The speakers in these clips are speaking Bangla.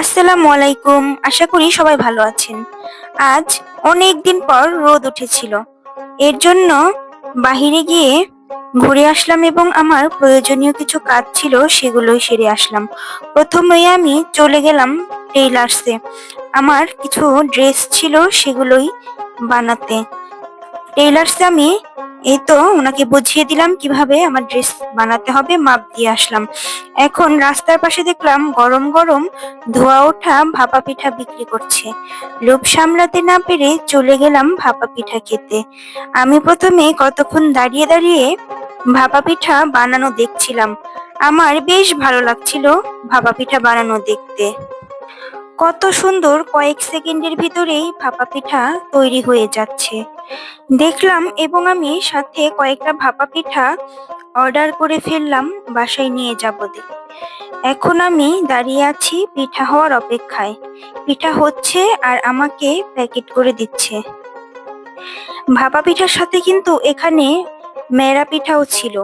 আসসালামু আলাইকুম, আশা করি সবাই ভালো আছেন। আজ অনেক দিন পর রোদ উঠেছিল। এর জন্য বাহিরে গিয়ে ঘুরে আসলাম এবং আমার প্রয়োজনীয় কিছু কাজ ছিল সেগুলোই সেরে আসলাম। প্রথমেই আমি চলে গেলাম টেইলার্সে। আমার কিছু ড্রেস ছিল সেগুলোই বানাতে। টেইলার্সে আমি এই তো, ওনাকে বুঝিয়ে দিলাম কীভাবে আমার ড্রেস বানাতে হবে, মাপ দিয়ে আসলাম। এখন রাস্তার পাশে দেখলাম গরম গরম ধোয়া ওঠা ভাপা পিঠা বিক্রি করছে। লোভ সামলাতে না পেরে চলে গেলাম ভাপা পিঠা খেতে। আমি প্রথমে কতক্ষণ দাঁড়িয়ে দাঁড়িয়ে ভাপা পিঠা বানানো দেখছিলাম। আমার বেশ ভালো লাগছিল ভাপা পিঠা বানানো দেখতে। কত সুন্দর কয়েক সেকেন্ডের ভিতরেই ভাপা পিঠা তৈরি হয়ে যাচ্ছে। দেখলাম এবং আমি সাথে কয়েকটা ভাপা পিঠা অর্ডার করে ফেললাম, বাসায় নিয়ে যাব দেখে এখন আমি দাঁড়িয়ে আছি পিঠা হওয়ার অপেক্ষায়। পিঠা হচ্ছে আর আমাকে প্যাকেট করে দিচ্ছে। ভাপা পিঠার সাথে কিন্তু এখানে মেরা পিঠাও ছিল।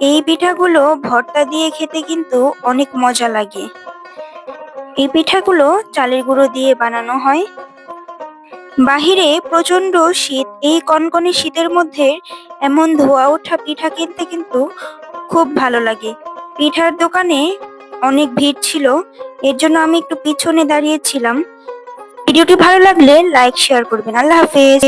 এই পিঠাগুলো ভর্তা দিয়ে খেতে কিন্তু অনেক মজা লাগে। এই পিঠাগুলো চালের গুঁড়ো দিয়ে বানানো হয়। বাহিরে প্রচণ্ড শীত। এই কনকনে শীতের মধ্যে এমন ধোয়া ওঠা পিঠা কিনতে কিন্তু খুব ভালো লাগে। পিঠার দোকানে অনেক ভিড় ছিল, এর জন্য আমি একটু পিছনে দাঁড়িয়েছিলাম। ভিডিওটি ভালো লাগলে লাইক, শেয়ার করবেন। আল্লাহ হাফেজ।